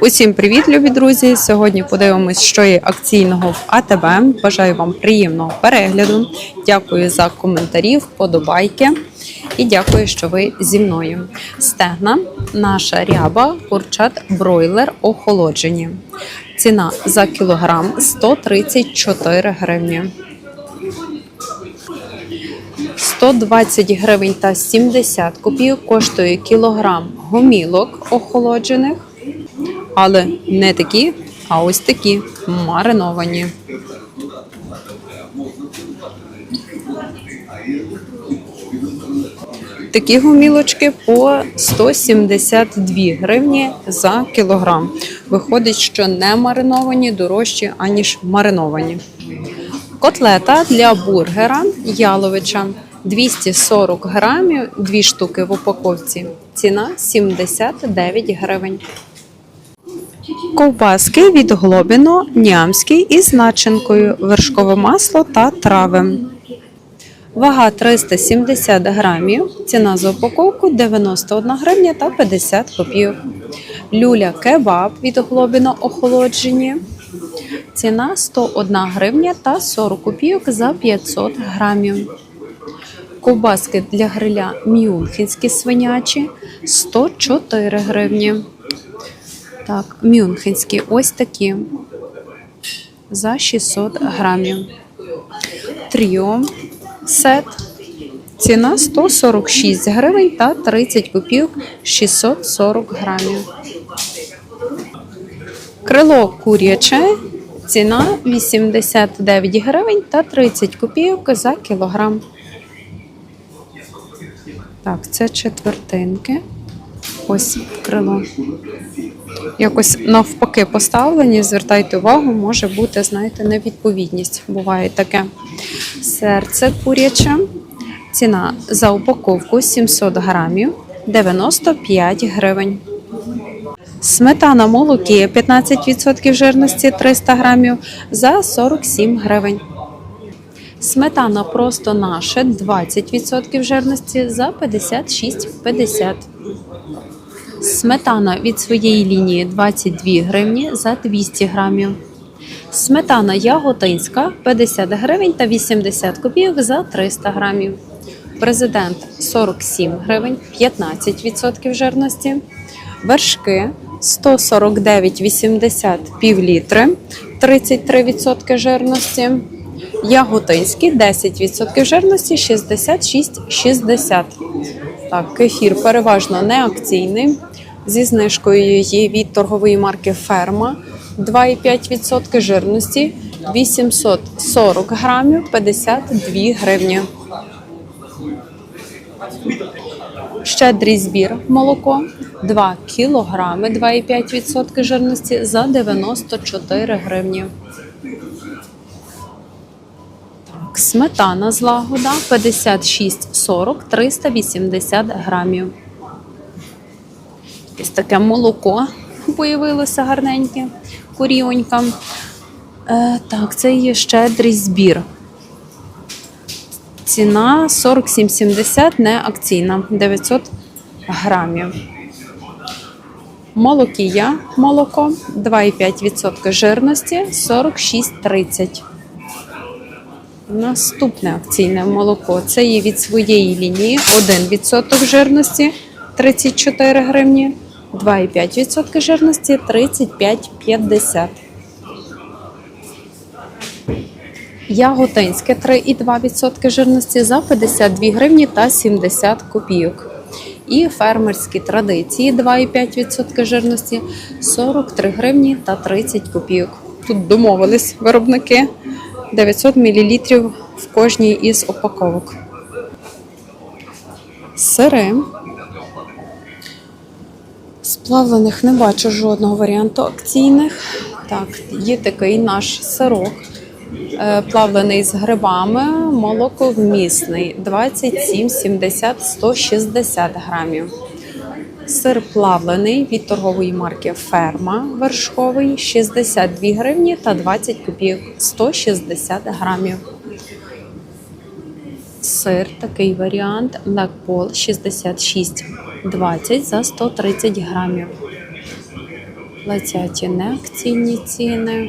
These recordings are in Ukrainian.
Усім привіт, любі друзі! Сьогодні подивимось, що є акційного в АТБ. Бажаю вам приємного перегляду. Дякую за коментарі, вподобайки і дякую, що ви зі мною. Стегна, наша ряба, курчат, бройлер охолоджені. Ціна за кілограм 134 гривні. 120 гривень та 70 копійок коштує кілограм гомілок охолоджених, але не такі, а ось такі мариновані. Такі гомілочки по 172 гривні за кілограм. Виходить, що не мариновані дорожчі, аніж мариновані. Котлета для бургера яловича 240 грамів, дві штуки в упаковці. Ціна 79 гривень. Ковбаски від Глобіно, нямський із начинкою, вершкове масло та трави. Вага 370 грамів, ціна за упаковку 91 гривня та 50 копійок. Люля кебаб від Глобіно охолоджені. Ціна 101 гривня та 40 копійок за 500 грамів. Ковбаски для гриля мюнхенські свинячі 104 гривні. Так, мюнхенські ось такі за 600 грамів. Тріо сет. Ціна 146 гривень та 30 копійок 640 грамів. Крило куряче. Ціна 89 гривень та 30 копійок за кілограм. Так, це четвертинки. Ось крило. Якось навпаки поставлені. Звертайте увагу, може бути, знаєте, невідповідність. Буває таке. Серце куряче. Ціна за упаковку 700 грамів 95 гривень. Сметана молоки 15% жирності 300 грамів за 47 гривень. Сметана просто наше 20% жирності за 56,50. Сметана від своєї лінії 22 гривні за 200 грамів. Сметана яготинська 50 гривень та 80 копійок за 300 грамів. Президент 47 гривень, 15% жирності. Вершки 149,80 пів літри, 33% жирності. Яготинський 10% жирності 66,60. Так, кефір переважно не акційний. Зі знижкою є від торгової марки Ферма 2,5% жирності 840 грамів 52 гривні. Щедрий збір молоко 2 кілограми 2,5% жирності за 94 гривні. Сметана з лагода 56,40 380 грамів. Ось таке молоко появилося гарненьке, куріонька. Е, так, це є щедрий збір. Ціна 47,70 не акційна, 900 грамів. Молокія молоко 2,5% жирності 46,30. Наступне акційне молоко. Це є від своєї лінії 1% жирності 34 гривні, 2,5% жирності 35,50. Яготинське 3,2% жирності за 52 гривні та 70 копійок. І фермерські традиції 2,5% жирності 43 гривні та 30 копійок. Тут домовились виробники 900 мл в кожній із упаковок. Сири. Сплавлених не бачу жодного варіанту акційних. Так, є такий наш сирок. Е, Плавлений з грибами, молоковмісний 27,70 160 грамів. Сир плавлений від торгової марки Ферма вершковий 62 гривні та 20 копійок 160 грамів. Сир такий варіант Лекпол 66,20 за 130 грамів. Летять неакційні ціни.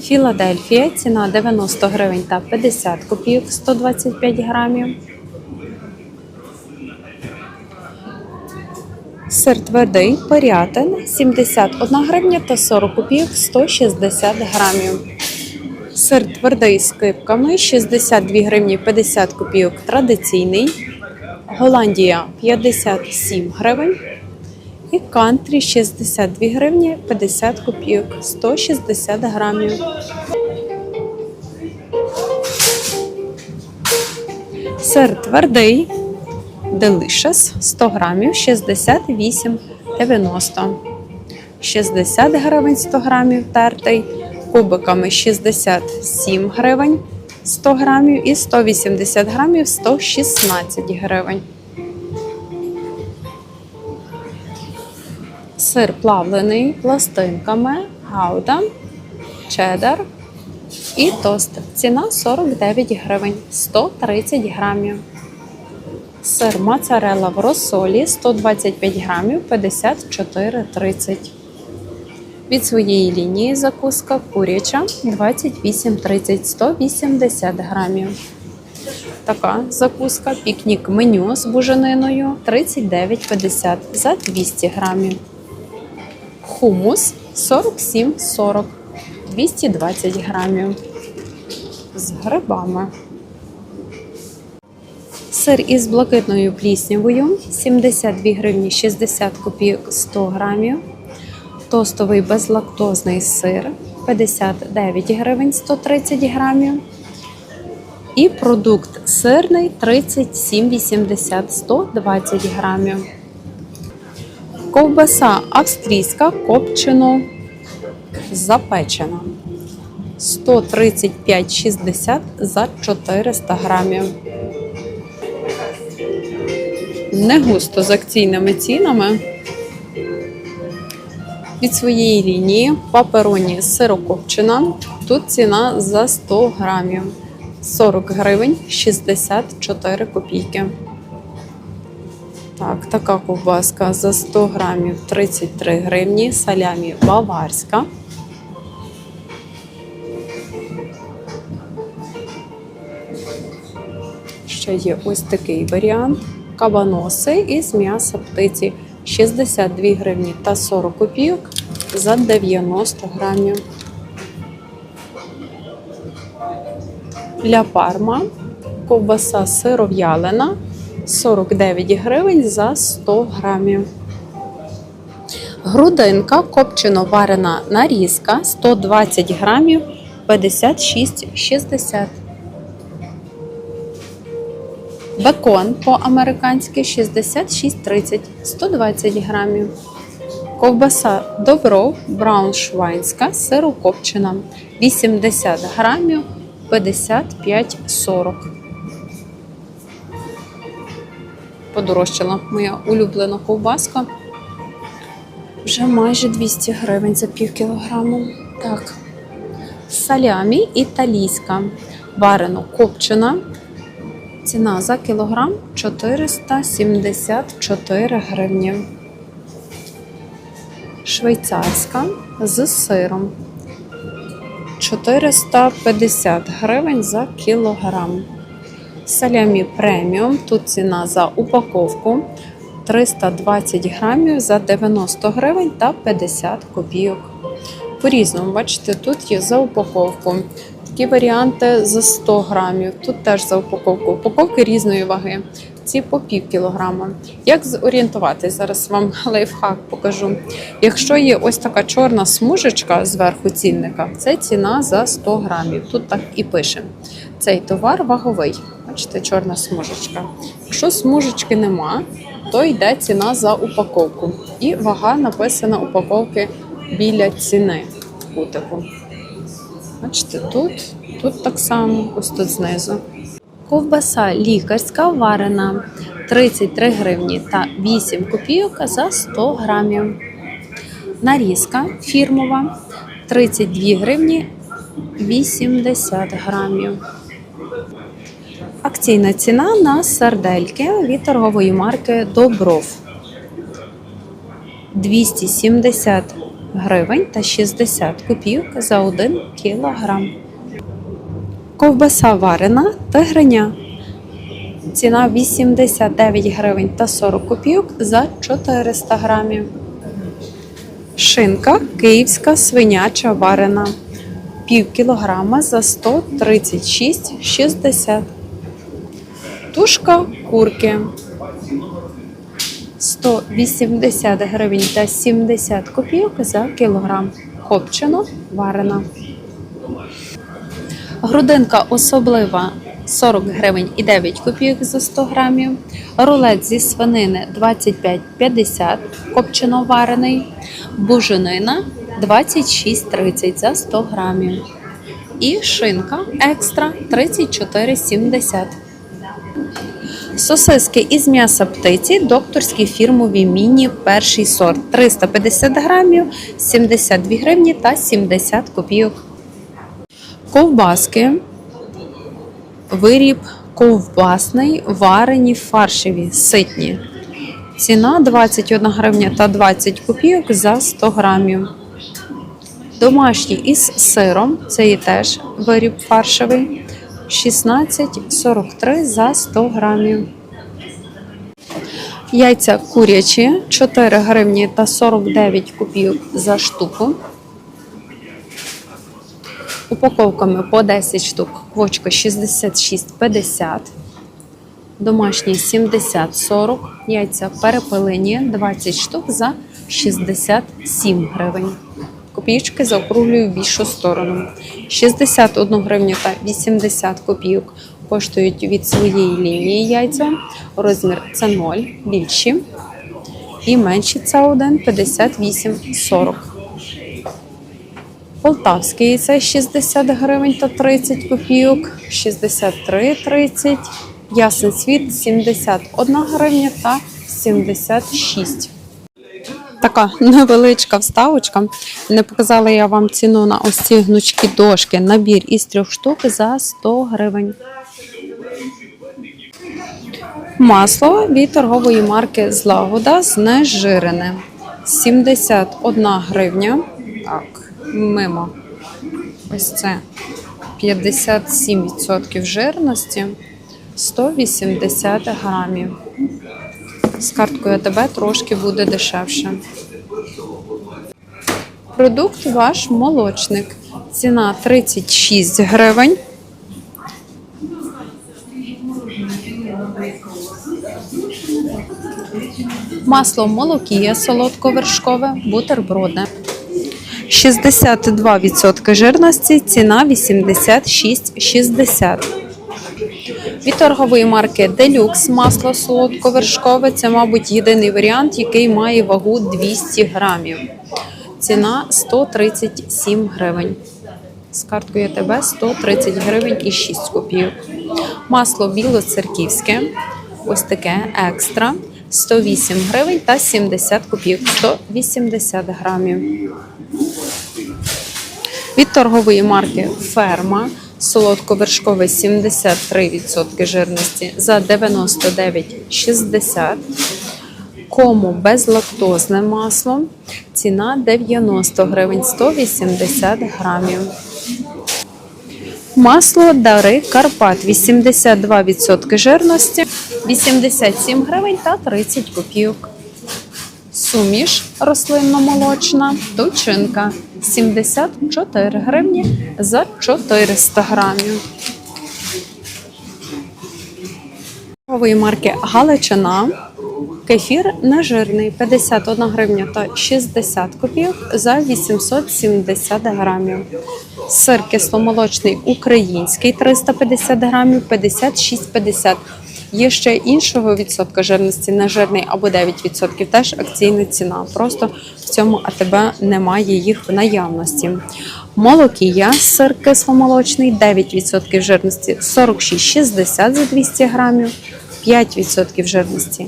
Філадельфія ціна 90 гривень та 50 копійок 125 грамів. Сир твердий порятин 71 гривня та 40 копійок 160 грамів. Сир твердий з кипками 62 гривні 50 копійок традиційний. Голландія 57 гривень. І кантрі 62 гривні 50 копійок 160 грамів. Сир твердий Delicious 100 грамів 68,90. 60 гривень 100 грамів тертий, кубиками 67 гривень 100 грамів і 180 грамів 116 гривень. Сир плавлений пластинками, гауда, чеддер і тост. Ціна 49 гривень 130 грамів. Сир моцарелла в розсолі 125 грамів 54,30. Від своєї лінії закуска куряча 28,30 180 грамів. Така закуска пікнік меню з бужениною 39,50 за 200 грамів. Хумус 47,40 220 грамів. З грибами. Сир із блакитною пліснявою 72 гривні 60 копійок 100 грамів. Тостовий безлактозний сир 59 гривень 130 грамів. І продукт сирний 37,80 120 грамів. Ковбаса австрійська копчено запечена 135,60 за 400 грамів. Не густо з акційними цінами. Від своєї лінії папероні сирокопчена. Тут ціна за 100 грамів 40 гривень 64 копійки. Так, така ковбаска за 100 грамів 33 гривні, салямі баварська. Ще є ось такий варіант. Кабаноси із м'яса птиці 62 гривні та 40 копійок за 90 грамів. Для парма ковбаса сиров'ялина 49 гривень за 100 грамів. Грудинка копчено варена нарізка 120 грамів 56,60. Бекон по-американськи 66,30 120 грамів. Ковбаса Добров брауншвайнська сирокопчена 80 грамів 55,40. Подорожчала моя улюблена ковбаска. Вже майже 200 гривень за пів кілограму. Так. Салямі італійська. Варено копчена. Ціна за кілограм 474 гривні. Швейцарська з сиром 450 гривень за кілограм. Салямі преміум. Тут ціна за упаковку 320 грамів за 90 гривень та 50 копійок. По-різному, бачите, тут є за упаковку. Такі варіанти за 100 грамів. Тут теж за упаковку. Упаковки різної ваги. Ці по пів кілограма. Як зорієнтуватись? Зараз вам лайфхак покажу. Якщо є ось така чорна смужечка зверху цінника, це ціна за 100 грамів. Тут так і пише. Цей товар ваговий. Бачите, чорна смужечка. Якщо смужечки нема, то йде ціна за упаковку. І вага написана упаковки біля ціни кутику. Бачите, тут, тут так само, ось тут знизу. Ковбаса лікарська варена 33 гривні та 8 копійок за 100 грамів. Нарізка фірмова 32 гривні 80 грамів. Акційна ціна на сардельки від торгової марки Добров. 270 гривень та 60 копійок за 1 кілограм. Ковбаса варена тигриня. Ціна 89 гривень та 40 копійок за 400 грамів. Шинка київська свиняча варена. Пів кілограма за 136,60. Тушка курки 180 гривень та 70 копійок за кілограм. Копчено варена. Грудинка особлива 40 гривень і 9 копійок за 100 грамів. Рулет зі свинини 25,50 копчено варений. Буженина 26,30 за 100 грамів. І шинка екстра 34,70. Сосиски із м'яса птиці, докторські фірмові міні перший сорт 350 грамів, 72 гривні та 70 копійок. Ковбаски, виріб ковбасний, варені фаршеві, ситні. Ціна 21 гривня та 20 копійок за 100 грамів. Домашні із сиром, це і теж виріб фаршевий, 16,43 за 100 грамів. Яйця курячі 4 гривні та 49 копійок за штуку. Упаковками по 10 штук. Квочка 66,50. Домашні 70-40. Яйця перепелені 20 штук за 67 гривень. Копійки заокруглюю в більшу сторону. 61 гривню та 80 копійок коштують від своєї лінії яйця. Розмір це 0, більші. І менші це 1 58,40. Полтавське яйце 60 гривень та 30 копійок, 63,30. Ясен світ 71 гривня та 76. Така невеличка вставочка. Не показала я вам ціну на ось ці гнучкі дошки. Набір із трьох штук за 100 гривень. Масло від торгової марки Злагода знежирене. 71 гривня. Так, мимо. Ось це 57% жирності, 180 грамів. З карткою АТБ трошки буде дешевше. Продукт ваш молочник. Ціна 36 гривень. Масло молокія солодковершкове, бутерброди. 62% жирності, ціна 86,60. Від торгової марки Deluxe масло солодковершкове. Це, мабуть, єдиний варіант, який має вагу 200 грамів. Ціна 137 гривень. З карткою ТБ 130 гривень і 6 копійок. Масло білоцерківське. Ось таке екстра. 108 гривень та 70 копійок. 180 грамів. Від торгової марки Ферма солодковершкове 73% жирності за 99,60. Кому безлактозне масло. Ціна 90 гривень 180 грамів. Масло Дари Карпат 82% жирності, 87 гривень та 30 копійок. Суміш рослинно-молочна, тучинка 74 гривні за 400 грамів. Торгової марки Галичина. Кефір нежирний 51 гривня та 60 копійок за 870 грамів. Сир кисломолочний український 350 грамів 56,50. Є ще іншого відсотка жирності нежирний або 9%, теж акційна ціна. Просто в цьому АТБ немає їх в наявності. Молокія, сир кисломолочний 9% жирності 46,60 за 200 грамів, 5% жирності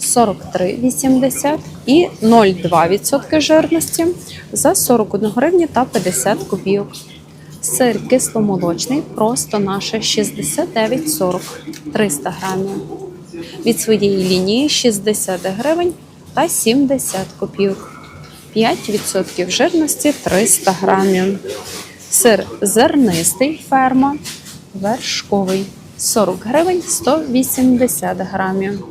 43,80 і 0,2% жирності за 41 гривню та 50 копійок. Сир кисломолочний, просто наше 69,40 300 грамів. Від своєї лінії 60 гривень та 70 копійок. 5% жирності 300 грамів. Сир зернистий ферма вершковий 40 гривень 180 грамів.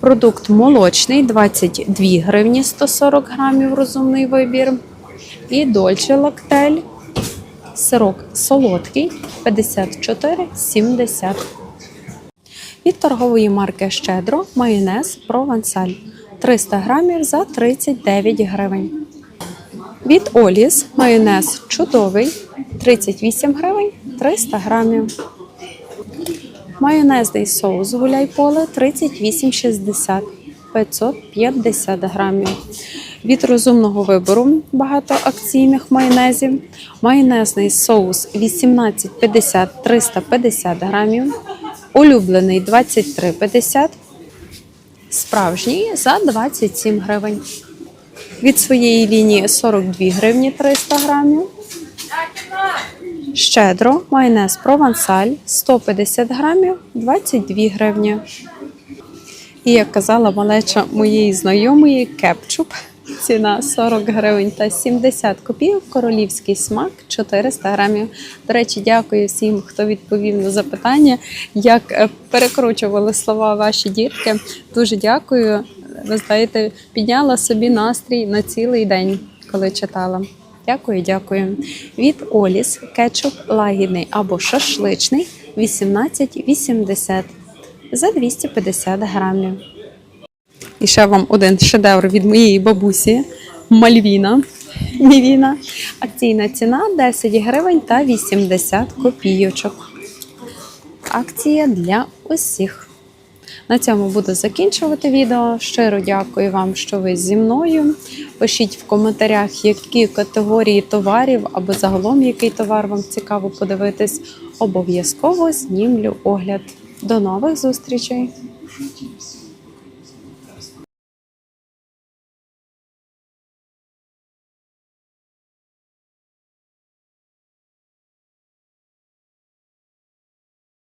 Продукт молочний 22 гривні 140 грамів розумний вибір. І дольче лактель. Сирок солодкий 54,70. Від торгової марки Щедро майонез Провансаль 300 грамів за 39 гривень. Від Оліс майонез чудовий 38 гривень 300 грамів. Майонезний соус гуляй поле 38,60 550 грамів. Від розумного вибору багато акційних майонезів. Майонезний соус 18,50 350 грамів. Улюблений 23,50. Справжній за 27 гривень. Від своєї лінії 42 гривні 300 грамів. Щедро, майонез провансаль 150 грамів 22 гривні. І як казала малеча моєї знайомої кетчуп, ціна 40 гривень та 70 копійок, королівський смак 400 грамів. До речі, дякую всім, хто відповів на запитання, як е, перекручували слова ваші дітки. Дуже дякую. Ви знаєте, підняла собі настрій на цілий день, коли читала. Дякую, дякую. Від Оліс кетчуп лагідний або шашличний 18,80 за 250 грамів. І ще вам один шедевр від моєї бабусі Мальвіна. Мівіна. Акційна ціна 10 гривень та 80 копійочок. Акція для усіх. На цьому буду закінчувати відео. Щиро дякую вам, що ви зі мною. Пишіть в коментарях, які категорії товарів або загалом який товар вам цікаво подивитись. Обов'язково знімлю огляд. До нових зустрічей!